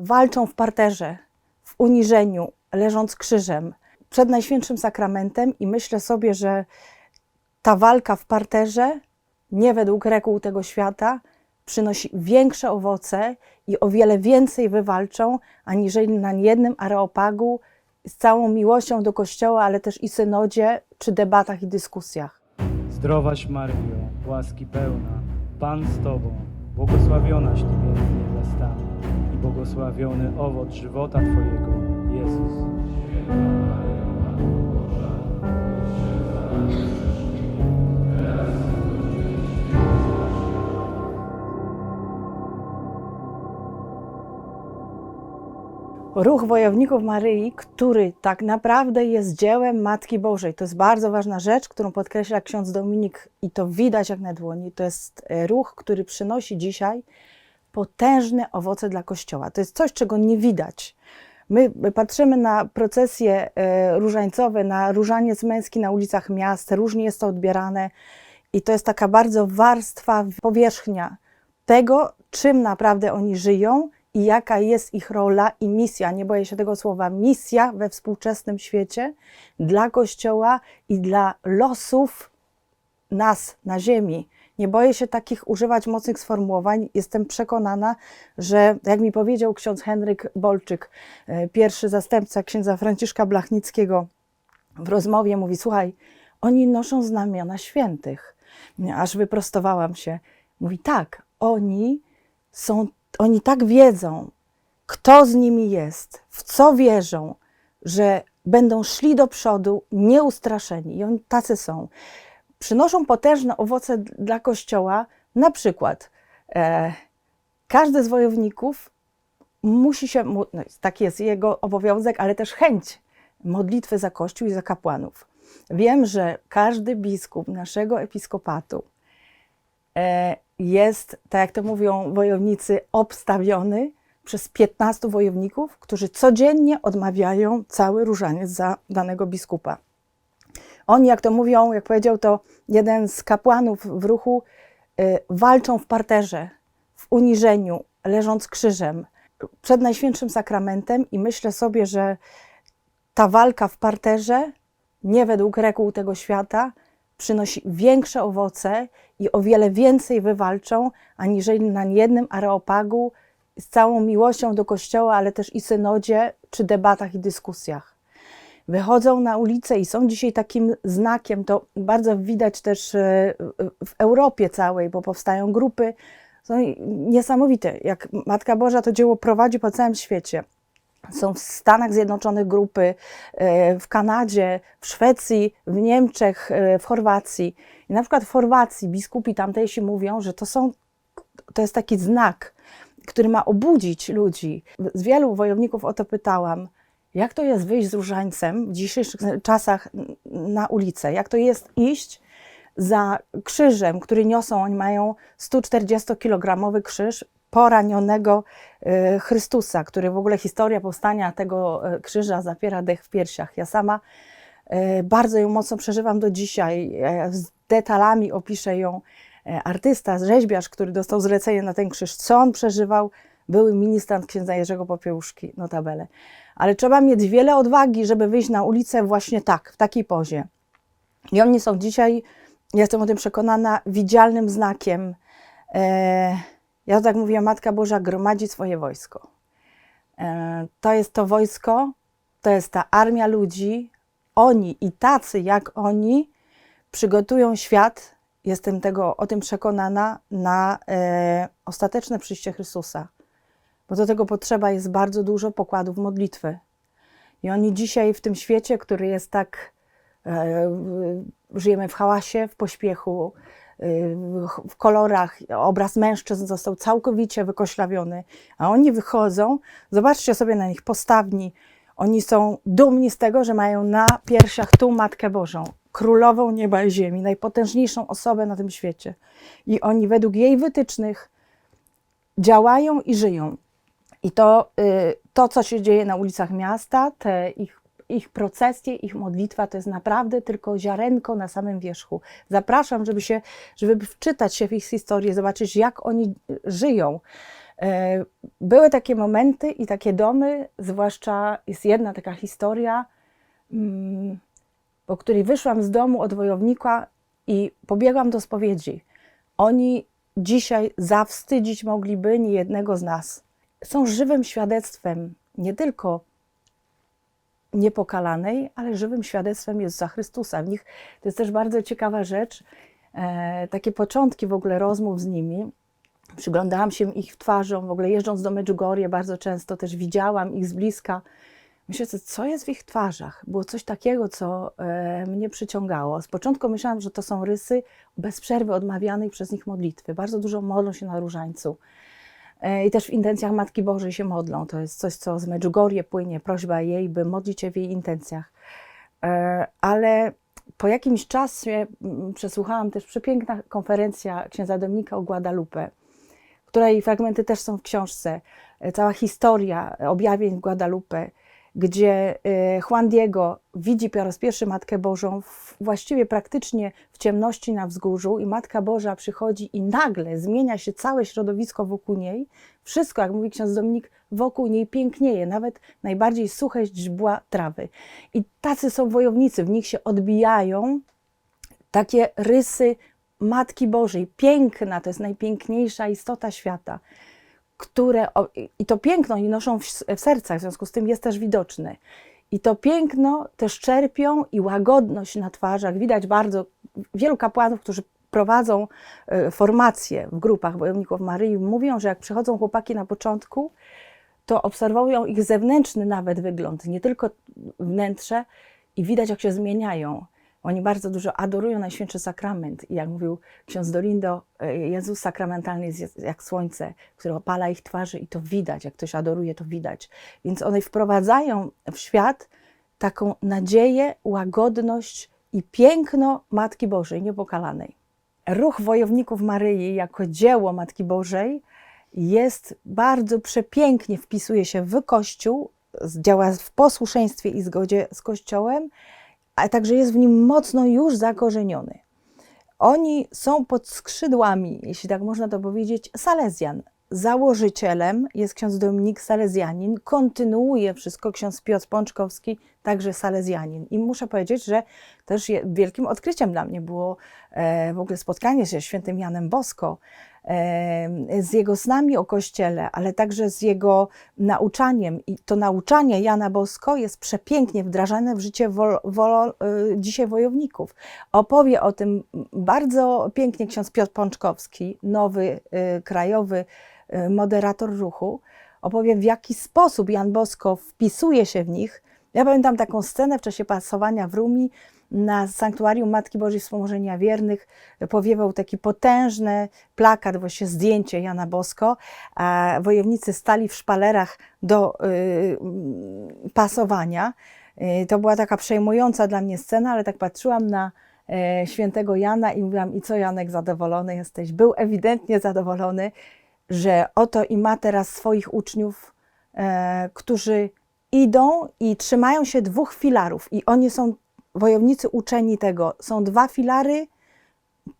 walczą w parterze, w uniżeniu, leżąc krzyżem przed Najświętszym Sakramentem i myślę sobie, że ta walka w parterze, nie według reguł tego świata, przynosi większe owoce i o wiele więcej wywalczą, aniżeli na jednym areopagu z całą miłością do Kościoła, ale też i synodzie, czy debatach i dyskusjach. Zdrowaś Maryjo, łaski pełna, Pan z Tobą, błogosławionaś Ty między niewiastami błogosławiony owoc żywota Twojego, Jezus. Ruch Wojowników Maryi, który tak naprawdę jest dziełem Matki Bożej. To jest bardzo ważna rzecz, którą podkreśla ksiądz Dominik i to widać jak na dłoni. To jest e, ruch, który przynosi dzisiaj potężne owoce dla Kościoła. To jest coś, czego nie widać. My patrzymy na procesje e, różańcowe, na różaniec męski na ulicach miast, różnie jest to odbierane i to jest taka bardzo warstwa, powierzchnia tego, czym naprawdę oni żyją i jaka jest ich rola i misja. Nie boję się tego słowa misja we współczesnym świecie dla Kościoła i dla losów nas na ziemi. Nie boję się takich używać mocnych sformułowań. Jestem przekonana, że jak mi powiedział ksiądz Henryk Bolczyk, e, pierwszy zastępca księdza Franciszka Blachnickiego w rozmowie, mówi: Słuchaj, oni noszą znamiona świętych. Aż wyprostowałam się. Mówi: Tak, oni są, oni tak wiedzą, kto z nimi jest, w co wierzą, że będą szli do przodu nieustraszeni. I oni tacy są przynoszą potężne owoce dla Kościoła. Na przykład e, każdy z wojowników musi się, no, taki jest jego obowiązek, ale też chęć modlitwy za Kościół i za kapłanów. Wiem, że każdy biskup naszego episkopatu e, jest, tak jak to mówią wojownicy, obstawiony przez 15 wojowników, którzy codziennie odmawiają cały różaniec za danego biskupa. Oni, jak to mówią, jak powiedział to jeden z kapłanów w ruchu, y, walczą w parterze, w uniżeniu, leżąc krzyżem przed Najświętszym Sakramentem i myślę sobie, że ta walka w parterze, nie według reguł tego świata, przynosi większe owoce i o wiele więcej wywalczą, aniżeli na jednym areopagu z całą miłością do Kościoła, ale też i synodzie, czy debatach i dyskusjach wychodzą na ulicę i są dzisiaj takim znakiem. To bardzo widać też e, w Europie całej, bo powstają grupy. Są niesamowite. Jak Matka Boża to dzieło prowadzi po całym świecie. Są w Stanach Zjednoczonych grupy, e, w Kanadzie, w Szwecji, w Niemczech, e, w Chorwacji. I na przykład w Chorwacji biskupi tamtejsi mówią, że to, są, to jest taki znak, który ma obudzić ludzi. Z wielu wojowników o to pytałam jak to jest wyjść z różańcem w dzisiejszych czasach na ulicę? Jak to jest iść za krzyżem, który niosą, oni mają 140-kilogramowy krzyż poranionego e, Chrystusa, który w ogóle historia powstania tego e, krzyża zapiera dech w piersiach. Ja sama e, bardzo ją mocno przeżywam do dzisiaj. Z detalami opiszę ją artysta, rzeźbiarz, który dostał zlecenie na ten krzyż, co on przeżywał, były ministrant księdza Jerzego Popiełuszki, notabene. Ale trzeba mieć wiele odwagi, żeby wyjść na ulicę właśnie tak, w takiej pozie. I oni są dzisiaj, jestem o tym przekonana, widzialnym znakiem. E, ja tak mówię, Matka Boża gromadzi swoje wojsko. E, to jest to wojsko, to jest ta armia ludzi. Oni i tacy jak oni przygotują świat, jestem tego o tym przekonana, na e, ostateczne przyjście Chrystusa bo do tego potrzeba jest bardzo dużo pokładów modlitwy. I oni dzisiaj w tym świecie, który jest tak, e, żyjemy w hałasie, w pośpiechu, e, w kolorach, obraz mężczyzn został całkowicie wykoślawiony, a oni wychodzą, zobaczcie sobie na nich postawni, oni są dumni z tego, że mają na piersiach tu Matkę Bożą, królową nieba i ziemi, najpotężniejszą osobę na tym świecie. I oni według jej wytycznych działają i żyją. I to, y, to, co się dzieje na ulicach miasta, te ich, ich procesje, ich modlitwa, to jest naprawdę tylko ziarenko na samym wierzchu. Zapraszam, żeby, się, żeby wczytać się w ich historię, zobaczyć, jak oni żyją. E, Były takie momenty i takie domy, zwłaszcza jest jedna taka historia, mm, po której wyszłam z domu od wojownika i pobiegłam do spowiedzi. Oni dzisiaj zawstydzić mogliby niejednego z nas. Są żywym świadectwem nie tylko niepokalanej, ale żywym świadectwem Jezusa Chrystusa. W nich to jest też bardzo ciekawa rzecz, e, takie początki w ogóle rozmów z nimi. Przyglądałam się ich twarzą, w ogóle jeżdżąc do Medjugorje bardzo często też widziałam ich z bliska. Myślę, co jest w ich twarzach? Było coś takiego, co e, mnie przyciągało. Z początku myślałam, że to są rysy bez przerwy odmawianej przez nich modlitwy. Bardzo dużo modlą się na różańcu. E, I też w intencjach Matki Bożej się modlą. To jest coś, co z Medjugorje płynie, prośba jej, by modlić się w jej intencjach. E, Ale po jakimś czasie przesłuchałam też przepiękna konferencja księdza Dominika o Guadalupe, której fragmenty też są w książce. E, Cała historia objawień w Guadalupe, gdzie e, Juan Diego widzi po raz pierwszy Matkę Bożą w, właściwie praktycznie w ciemności na wzgórzu i Matka Boża przychodzi i nagle zmienia się całe środowisko wokół niej. Wszystko, jak mówi ksiądz Dominik, wokół niej pięknieje, nawet najbardziej suche źdźbła trawy. I tacy są wojownicy, w nich się odbijają takie rysy Matki Bożej. Piękna, to jest najpiękniejsza istota świata, które, i to piękno oni noszą w, sercach, w związku z tym jest też widoczne. I to piękno też czerpią i łagodność na twarzach. Widać bardzo wielu kapłanów, którzy prowadzą e, formacje w grupach wojowników Maryi, mówią, że jak przychodzą chłopaki na początku, to obserwują ich zewnętrzny nawet wygląd, nie tylko wnętrze i widać, jak się zmieniają. Oni bardzo dużo adorują Najświętszy Sakrament i jak mówił ksiądz Dolindo, e, Jezus sakramentalny jest jak słońce, które opala ich twarzy i to widać, jak ktoś adoruje, to widać. Więc one wprowadzają w świat taką nadzieję, łagodność i piękno Matki Bożej niepokalanej. Ruch wojowników Maryi jako dzieło Matki Bożej jest bardzo przepięknie wpisuje się w Kościół, działa w posłuszeństwie i zgodzie z Kościołem, a także jest w nim mocno już zakorzeniony. Oni są pod skrzydłami, jeśli tak można to powiedzieć, Salezjan. Założycielem jest ksiądz Dominik Salezjanin, kontynuuje wszystko ksiądz Piotr Pączkowski, także Salezjanin. I muszę powiedzieć, że też wielkim odkryciem dla mnie było e, w ogóle spotkanie się z świętym Janem Bosko, e, z jego snami o Kościele, ale także z jego nauczaniem. I to nauczanie Jana Bosko jest przepięknie wdrażane w życie e, dzisiaj wojowników. Opowie o tym bardzo pięknie ksiądz Piotr Pączkowski, nowy krajowy moderator ruchu. Opowie, w jaki sposób Jan Bosko wpisuje się w nich. Ja pamiętam taką scenę w czasie pasowania w Rumi na sanktuarium Matki Bożej Wspomożenia Wiernych powiewał taki potężny plakat, właśnie zdjęcie Jana Bosko, a wojownicy stali w szpalerach do y, pasowania. Y, To była taka przejmująca dla mnie scena, ale tak patrzyłam na e, świętego Jana i mówiłam, i co Janek, zadowolony jesteś? Był ewidentnie zadowolony, że oto i ma teraz swoich uczniów, którzy idą i trzymają się dwóch filarów i oni są wojownicy uczeni tego. Są dwa filary,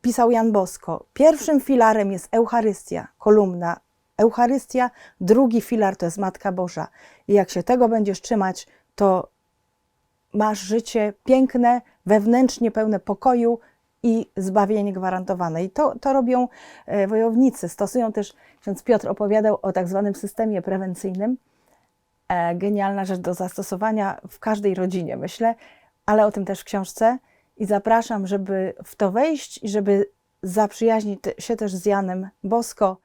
pisał Jan Bosko. Pierwszym filarem jest Eucharystia, kolumna Eucharystia, drugi filar to jest Matka Boża. I jak się tego będziesz trzymać, to masz życie piękne, wewnętrznie pełne pokoju i zbawienie gwarantowane. I to, to robią e, wojownicy. Stosują też, ksiądz Piotr opowiadał o tak zwanym systemie prewencyjnym. E, Genialna rzecz do zastosowania w każdej rodzinie, myślę, ale o tym też w książce. I zapraszam, żeby w to wejść i żeby zaprzyjaźnić się też z Janem Bosko